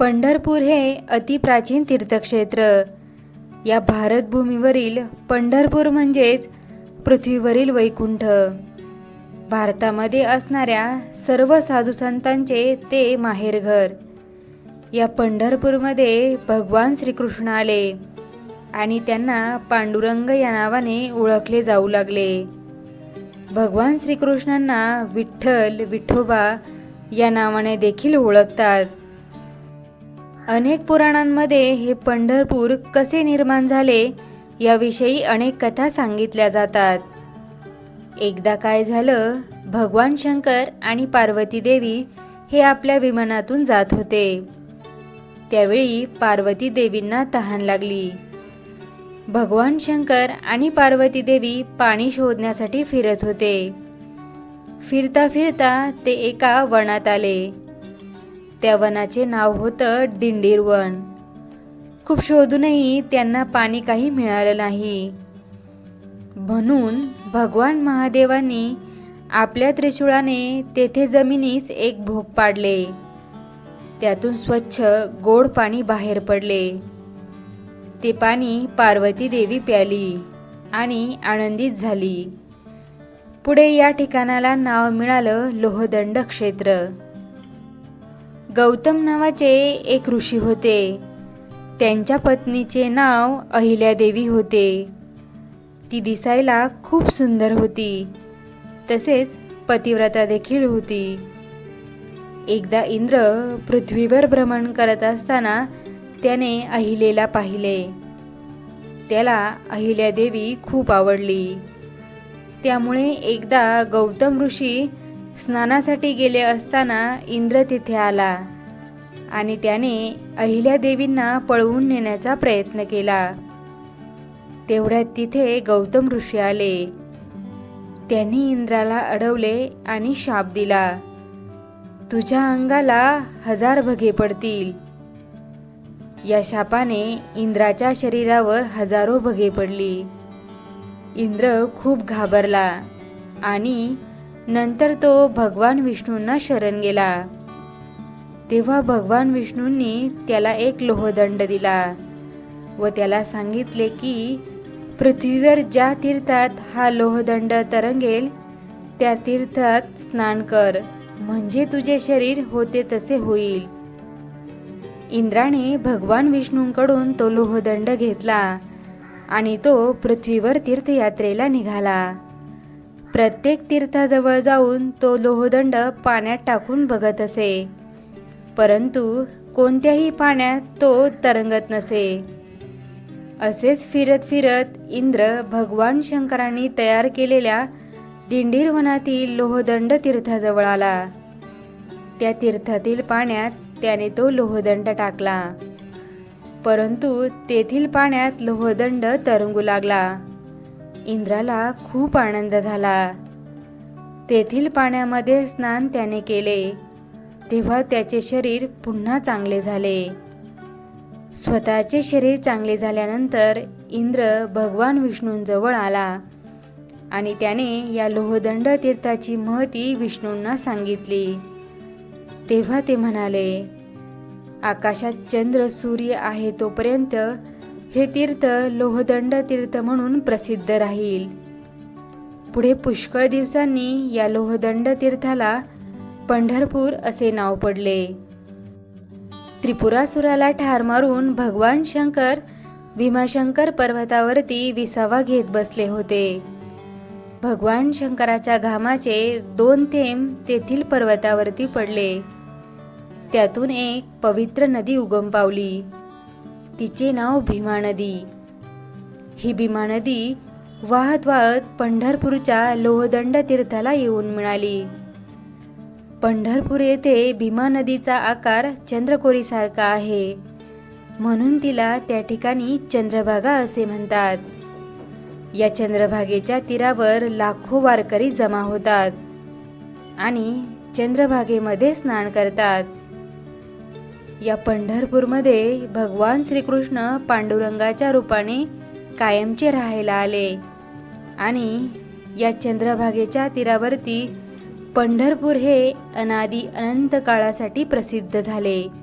पंढरपूर हे अतिप्राचीन तीर्थक्षेत्र. या भारतभूमीवरील पंढरपूर म्हणजेच पृथ्वीवरील वैकुंठ. भारतामध्ये असणाऱ्या सर्व साधू संतांचे ते माहेरघर. या पंढरपूरमध्ये भगवान श्रीकृष्ण आले आणि त्यांना पांडुरंग या नावाने ओळखले जाऊ लागले. भगवान श्रीकृष्णांना विठ्ठल विठोबा या नावाने देखील ओळखतात. अनेक पुराणांमध्ये हे पंढरपूर कसे निर्माण झाले याविषयी अनेक कथा सांगितल्या जातात. एकदा काय झालं भगवान शंकर आणि पार्वती देवी हे आपल्या विमानातून जात होते. त्यावेळी पार्वती देवींना तहान लागली. भगवान शंकर आणि पार्वती देवी पाणी शोधण्यासाठी फिरत होते. फिरता फिरता ते एका वनात आले. त्या वनाचे नाव होतं दिंडीर वन. खूप शोधूनही त्यांना पाणी काही मिळालं नाही. म्हणून भगवान महादेवांनी आपल्या त्रिशूळाने तेथे जमिनीस एक भोग पाडले. त्यातून स्वच्छ गोड पाणी बाहेर पडले. ते पाणी पार्वती देवी प्याली आणि आनंदित झाली. पुढे या ठिकाणाला नाव मिळालं लोहदंड क्षेत्र गौतम नावाचे एक ऋषी होते. त्यांच्या पत्नीचे नाव अहिल्यादेवी होते. ती दिसायला खूप सुंदर होती. तसेच पतिव्रता देखील होती. एकदा इंद्र पृथ्वीवर भ्रमण करत असताना त्याने अहिलेला पाहिले. त्याला अहिल्यादेवी खूप आवडली. त्यामुळे एकदा गौतम ऋषी स्नानासाठी गेले असताना इंद्र तिथे आला आणि त्याने अहिल्यादेवींना पळवून नेण्याचा प्रयत्न केला. तेवढ्यात तिथे गौतम ऋषी आले. त्यांनी इंद्राला अडवले आणि शाप दिला. तुझ्या अंगाला हजार भगे पडतील. या शापाने इंद्राच्या शरीरावर हजारो भगे पडली. इंद्र खूप घाबरला आणि नंतर तो भगवान विष्णूंना शरण गेला. तेव्हा भगवान विष्णूंनी त्याला एक लोहदंड दिला व त्याला सांगितले की पृथ्वीवर ज्या तीर्थात हा लोहदंड तरंगेल त्या तीर्थात स्नान कर म्हणजे तुझे शरीर होते तसे होईल. इंद्राने भगवान विष्णूंकडून तो लोहदंड घेतला आणि तो पृथ्वीवर तीर्थयात्रेला निघाला. प्रत्येक तीर्थाजवळ जाऊन तो लोहदंड पाण्यात टाकून बघत असे. परंतु कोणत्याही पाण्यात तो तरंगत नसे. असेच फिरत फिरत इंद्र भगवान शंकरांनी तयार केलेल्या दिंडीर वनातील लोहदंड तीर्थाजवळ आला. त्या तीर्थातील पाण्यात त्याने तो लोहदंड टाकला. परंतु तेथील पाण्यात लोहदंड तरंगू लागला. इंद्राला खूप आनंद झाला. तेथील पाण्यामध्ये स्नान त्याने केले. तेव्हा त्याचे शरीर पुन्हा चांगले झाले. स्वतःचे शरीर चांगले झाल्यानंतर इंद्र भगवान विष्णूंजवळ आला आणि त्याने या लोहदंड तीर्थाची महती विष्णूंना सांगितली. तेव्हा ते म्हणाले आकाशात चंद्र सूर्य आहे तोपर्यंत हे तीर्थ लोहदंड तीर्थ म्हणून प्रसिद्ध राहील. पुढे पुष्कळ दिवसांनी या लोहदंड तीर्थाला पंढरपूर असे नाव पडले. त्रिपुरासुराला ठार मारून भगवान शंकर भीमाशंकर पर्वतावरती विसावा घेत बसले होते. भगवान शंकराच्या घामाचे दोन थेंब तेथील पर्वतावरती पडले. त्यातून एक पवित्र नदी उगम पावली. तिचे नाव भीमा नदी. ही भीमा नदी वाहत वाहत पंढरपूरच्या लोहदंड तीर्थाला येऊन मिळाली. पंढरपूर येथे भीमा नदीचा आकार चंद्रकोरीसारखा आहे. म्हणून तिला त्या ठिकाणी चंद्रभागा असे म्हणतात. या चंद्रभागेच्या तीरावर लाखो वारकरी जमा होतात आणि चंद्रभागेमध्ये स्नान करतात. या पंढरपूरमध्ये भगवान श्रीकृष्ण पांडुरंगाच्या रूपाने कायमचे राहायला आले. आणि या चंद्रभागेच्या तीरावरती पंढरपूर हे अनादी अनंत काळासाठी प्रसिद्ध झाले.